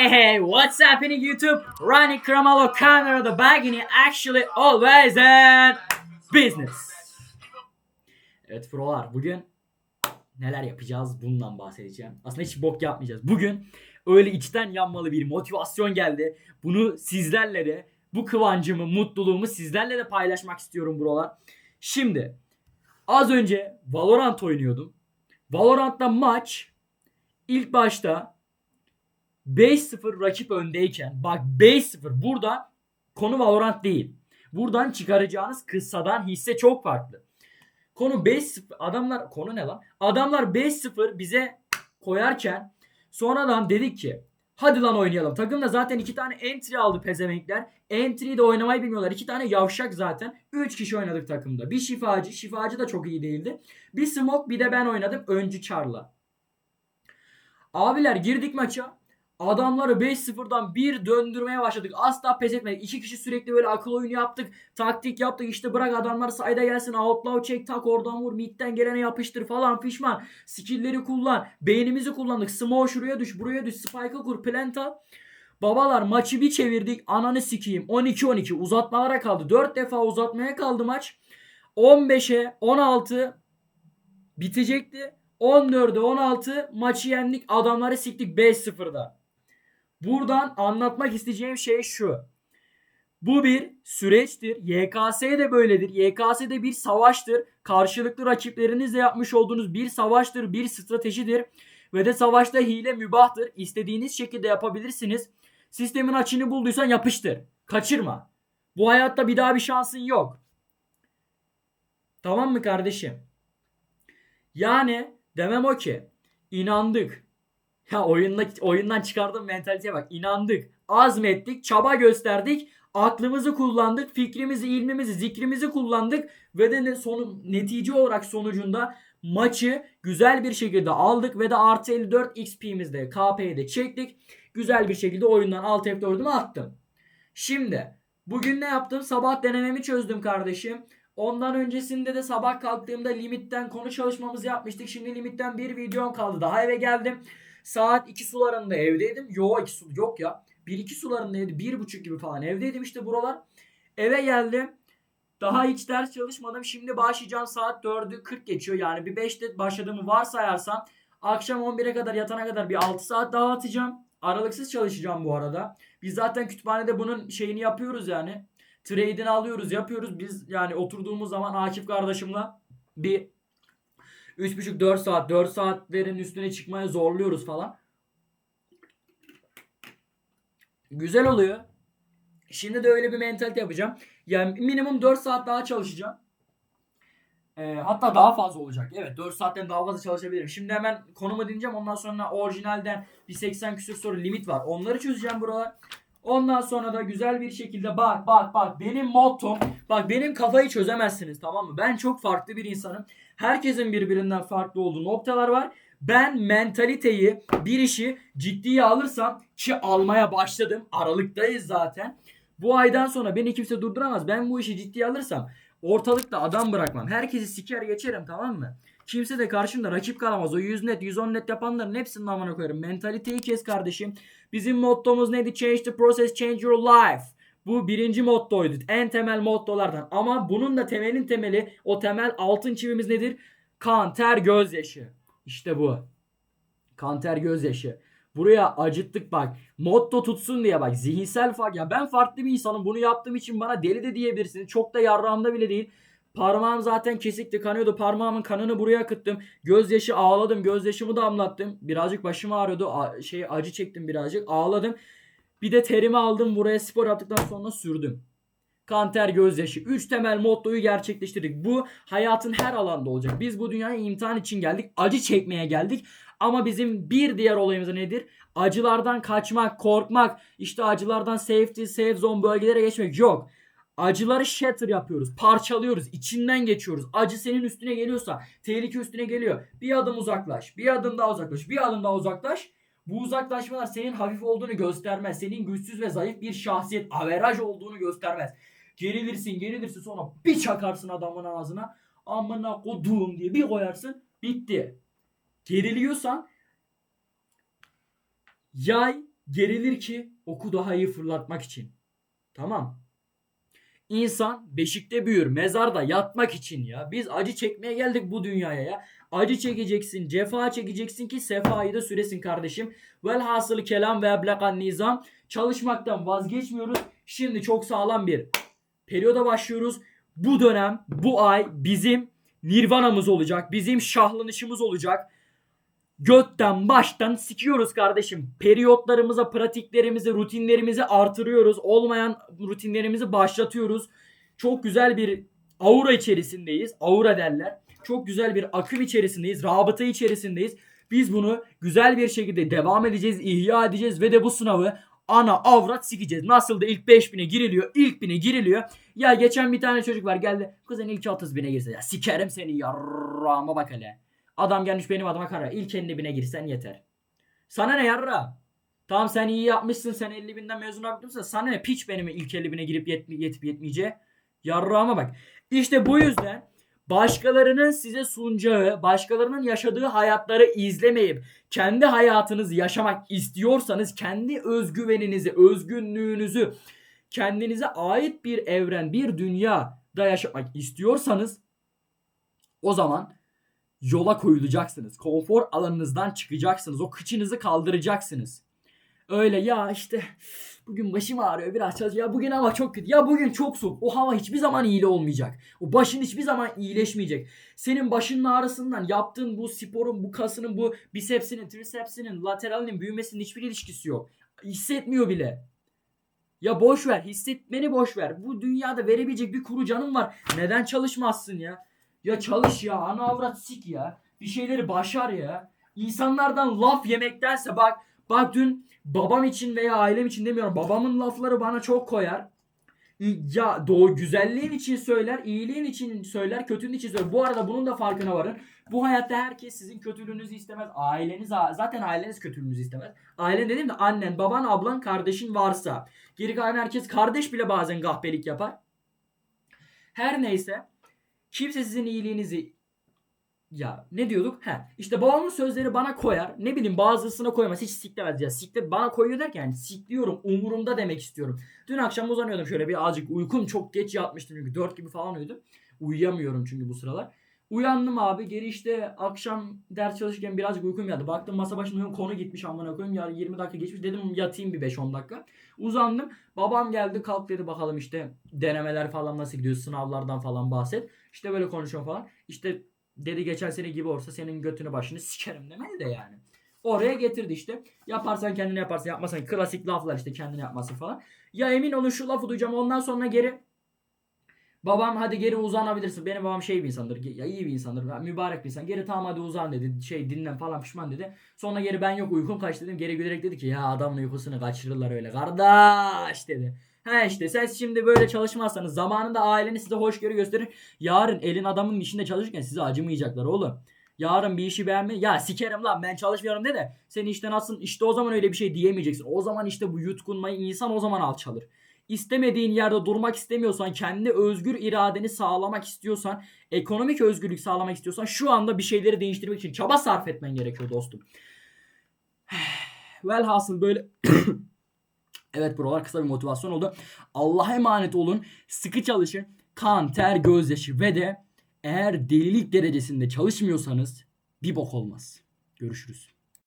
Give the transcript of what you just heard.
Hey, hey, what's happening YouTube? Ronnie Kramalo camera the bagini actually always in business. Evet prolar bugün neler yapacağız bundan bahsedeceğim. Aslında hiç bok yapmayacağız. Bugün öyle içten yanmalı bir motivasyon geldi. Bunu sizlerle de bu kıvancımı, mutluluğumu sizlerle de paylaşmak istiyorum buralar. Şimdi az önce Valorant oynuyordum. Valorant'ta maç ilk başta 5-0 rakip öndeyken bak 5-0 burada konu Valorant değil. Buradan çıkaracağınız kıssadan hisse çok farklı. Konu 5-0 adamlar konu ne lan? Adamlar 5-0 bize koyarken sonradan dedik ki hadi lan oynayalım. Takımda zaten iki tane entry aldı pezevenkler. Entry'yi de oynamayı bilmiyorlar. İki tane yavşak zaten. 3 kişi oynadık takımda. Bir şifacı. Şifacı da çok iyi değildi. Bir smoke bir de ben oynadım. Öncü Char'la. Abiler girdik maça. Adamları 5-0'dan bir döndürmeye başladık. Asla pes etmedik. İki kişi sürekli böyle akıl oyunu yaptık. Taktik yaptık. İşte bırak adamlar sayda gelsin. Outlaw çek tak oradan vur. Midden gelene yapıştır falan fişman. Skill'leri kullan. Beynimizi kullandık. Smoke şuraya düş buraya düş. Spike'ı kur. Plant al. Babalar maçı bir çevirdik. Ananı sikeyim. 12-12 uzatmalara kaldı. 4 defa uzatmaya kaldı maç. 15'e 16 bitecekti. 14'e 16 maçı yendik. Adamları siktik 5-0'da. Buradan anlatmak isteyeceğim şey şu. Bu bir süreçtir. YKS de böyledir. YKS de bir savaştır. Karşılıklı rakiplerinizle yapmış olduğunuz bir savaştır, bir stratejidir. Ve de savaşta hile mübahtır. İstediğiniz şekilde yapabilirsiniz. Sistemin açını bulduysan yapıştır. Kaçırma. Bu hayatta bir daha bir şansın yok. Tamam mı kardeşim? Yani demem o ki inandık. Ya oyunda, oyundan çıkardığım mentaliteye bak. İnandık, azmettik, çaba gösterdik, aklımızı kullandık, fikrimizi, ilmimizi, zikrimizi kullandık ve de sonu, netice olarak sonucunda maçı güzel bir şekilde aldık ve de artı 54 XP'mizde KP'yi de çektik. Güzel bir şekilde oyundan alt F4'ümü attım. Şimdi bugün ne yaptım? Sabah denememi çözdüm kardeşim. Ondan öncesinde de sabah kalktığımda limitten konu çalışmamızı yapmıştık. Şimdi limitten bir videom kaldı. Daha eve geldim. Saat 2 sularında evdeydim. Yo 2 su yok ya. 1-2 sularında evde 1.30 gibi falan evdeydim işte buralar. Eve geldim. Daha hiç ders çalışmadım. Şimdi başlayacağım saat 4'ü 40 geçiyor. Yani bir 5'te başladığımı varsayarsam akşam 11'e kadar yatana kadar bir 6 saat daha atacağım. Aralıksız çalışacağım bu arada. Biz zaten kütüphanede bunun şeyini yapıyoruz yani. Trade'ini alıyoruz yapıyoruz. Biz yani oturduğumuz zaman Akif kardeşimle bir 3,5-4 saat 4 saatlerin üstüne çıkmaya zorluyoruz falan. Güzel oluyor. Şimdi de öyle bir mentalite yapacağım. Yani minimum 4 saat daha çalışacağım. Ee, hatta daha fazla olacak. Evet 4 saatten daha fazla çalışabilirim. Şimdi hemen konumu dinleyeceğim. Ondan sonra orijinalden bir 80 küsur soru limit var. Onları çözeceğim buralar. Ondan sonra da güzel bir şekilde bak bak bak benim mottom bak benim kafayı çözemezsiniz tamam mı? Ben çok farklı bir insanım. Herkesin birbirinden farklı olduğu noktalar var. Ben mentaliteyi bir işi ciddiye alırsam ki almaya başladım. Aralıktayız zaten. Bu aydan sonra beni kimse durduramaz. Ben bu işi ciddiye alırsam ortalıkta adam bırakmam. Herkesi siker geçerim tamam mı? Kimse de karşımda rakip kalamaz. O 100 net 110 net yapanların hepsinin amına koyarım. Mentaliteyi kes kardeşim. Bizim mottomuz neydi? Change the process, change your life. Bu birinci mottoydu. En temel mottolardan. Ama bunun da temelin temeli o temel altın çivimiz nedir? Kan, ter, gözyaşı. İşte bu. Kan, ter, gözyaşı. Buraya acıttık bak. Motto tutsun diye bak. Zihinsel fark. Ya ben farklı bir insanım. Bunu yaptığım için bana deli de diyebilirsiniz. Çok da yarrağımda bile değil. Parmağım zaten kesikti kanıyordu. Parmağımın kanını buraya akıttım. Gözyaşı ağladım. Gözyaşımı damlattım. Birazcık başım ağrıyordu. A- şey acı çektim birazcık. Ağladım. Bir de terimi aldım. Buraya spor yaptıktan sonra sürdüm. Kanter gözyaşı. Üç temel mottoyu gerçekleştirdik. Bu hayatın her alanda olacak. Biz bu dünyaya imtihan için geldik. Acı çekmeye geldik. Ama bizim bir diğer olayımız nedir? Acılardan kaçmak, korkmak, işte acılardan safety, safe zone bölgelere geçmek yok. Acıları shatter yapıyoruz. Parçalıyoruz. içinden geçiyoruz. Acı senin üstüne geliyorsa, tehlike üstüne geliyor. Bir adım uzaklaş. Bir adım daha uzaklaş. Bir adım daha uzaklaş. Bu uzaklaşmalar senin hafif olduğunu göstermez. Senin güçsüz ve zayıf bir şahsiyet, averaj olduğunu göstermez. Gerilirsin, gerilirsin sonra bir çakarsın adamın ağzına. Amına koduğum diye bir koyarsın. Bitti. Geriliyorsan yay gerilir ki oku daha iyi fırlatmak için. Tamam. İnsan beşikte büyür, mezarda yatmak için ya. Biz acı çekmeye geldik bu dünyaya ya. Acı çekeceksin, cefa çekeceksin ki sefayı da süresin kardeşim. Velhasılı kelam ve eblegan nizam. Çalışmaktan vazgeçmiyoruz. Şimdi çok sağlam bir periyoda başlıyoruz. Bu dönem, bu ay bizim nirvanamız olacak. Bizim şahlanışımız olacak. Götten baştan sikiyoruz kardeşim. Periyotlarımıza, pratiklerimizi, rutinlerimizi artırıyoruz. Olmayan rutinlerimizi başlatıyoruz. Çok güzel bir aura içerisindeyiz. Aura derler. Çok güzel bir akım içerisindeyiz. Rabıta içerisindeyiz. Biz bunu güzel bir şekilde devam edeceğiz, ihya edeceğiz ve de bu sınavı ana avrat sikeceğiz. Nasıl da ilk 5000'e giriliyor, ilk 1000'e giriliyor. Ya geçen bir tane çocuk var geldi. Kızın ilk 30 bine girse ya sikerim seni yarrağıma bak hele. Adam gelmiş benim adıma kara. İlk 50 bine girsen yeter. Sana ne yarra? Tamam sen iyi yapmışsın. Sen 50 binden mezun yapmışsın. Sana ne piç benim ilk 50 bine girip yetmi, yetip yetmeyeceği. Yarrağıma bak. İşte bu yüzden başkalarının size sunacağı, başkalarının yaşadığı hayatları izlemeyip kendi hayatınızı yaşamak istiyorsanız kendi özgüveninizi, özgünlüğünüzü, kendinize ait bir evren, bir dünyada yaşamak istiyorsanız o zaman yola koyulacaksınız. Konfor alanınızdan çıkacaksınız. O kıçınızı kaldıracaksınız. Öyle ya işte bugün başım ağrıyor biraz çalışıyor. Ya bugün hava çok kötü. Ya bugün çok soğuk. O hava hiçbir zaman iyi olmayacak. O başın hiçbir zaman iyileşmeyecek. Senin başının ağrısından yaptığın bu sporun, bu kasının, bu bisepsinin, trisepsinin, lateralinin büyümesinin hiçbir ilişkisi yok. Hissetmiyor bile. Ya boş ver, hissetmeni boş ver. Bu dünyada verebilecek bir kuru canın var. Neden çalışmazsın ya? Ya çalış ya, ana avrat sik ya. Bir şeyleri başar ya. İnsanlardan laf yemektense bak bak dün babam için veya ailem için demiyorum. Babamın lafları bana çok koyar. Ya doğu güzelliğin için söyler, iyiliğin için söyler, kötülüğün için söyler. Bu arada bunun da farkına varın. Bu hayatta herkes sizin kötülüğünüzü istemez. Aileniz zaten aileniz kötülüğünüzü istemez. Ailen dedim de annen, baban, ablan, kardeşin varsa. Geri kalan herkes kardeş bile bazen gahbelik yapar. Her neyse kimse sizin iyiliğinizi ya ne diyorduk? He. İşte babamın sözleri bana koyar. Ne bileyim bazısına koymaz. Hiç siklemez ya. Sikle bana koyuyor derken yani sikliyorum. Umurumda demek istiyorum. Dün akşam uzanıyordum şöyle bir azıcık. Uykum çok geç yatmıştım çünkü 4 gibi falan uyudum. Uyuyamıyorum çünkü bu sıralar. Uyandım abi. Geri işte akşam ders çalışırken birazcık uykum geldi. Baktım masa başında uyum konu gitmiş amına koyayım. Ya 20 dakika geçmiş. Dedim yatayım bir 5-10 dakika. Uzandım. Babam geldi kalk dedi bakalım işte denemeler falan nasıl gidiyor. Sınavlardan falan bahset. İşte böyle konuşuyorum falan. İşte dedi geçen sene gibi olsa senin götünü başını sikerim demedi de yani. Oraya getirdi işte. Yaparsan kendini yaparsın yapmasan klasik laflar işte kendini yapması falan. Ya emin olun şu lafı duyacağım ondan sonra geri Babam hadi geri uzanabilirsin. Benim babam şey bir insandır. Ya iyi bir insandır. Mübarek bir insan. Geri tamam hadi uzan dedi. Şey dinlen falan pişman dedi. Sonra geri ben yok uykum kaç dedim. Geri gülerek dedi ki ya adamın uykusunu kaçırırlar öyle. Kardeş dedi. He işte sen şimdi böyle çalışmazsanız zamanında aileniz size hoşgörü gösterir. Yarın elin adamın işinde çalışırken size acımayacaklar oğlum. Yarın bir işi beğenme. Ya sikerim lan ben çalışmıyorum de de. Sen işte nasıl işte o zaman öyle bir şey diyemeyeceksin. O zaman işte bu yutkunmayı insan o zaman alçalır. İstemediğin yerde durmak istemiyorsan, kendi özgür iradeni sağlamak istiyorsan, ekonomik özgürlük sağlamak istiyorsan şu anda bir şeyleri değiştirmek için çaba sarf etmen gerekiyor dostum. Velhasıl böyle Evet buralar kısa bir motivasyon oldu. Allah'a emanet olun. Sıkı çalışın. Kan, ter, gözyaşı ve de eğer delilik derecesinde çalışmıyorsanız bir bok olmaz. Görüşürüz.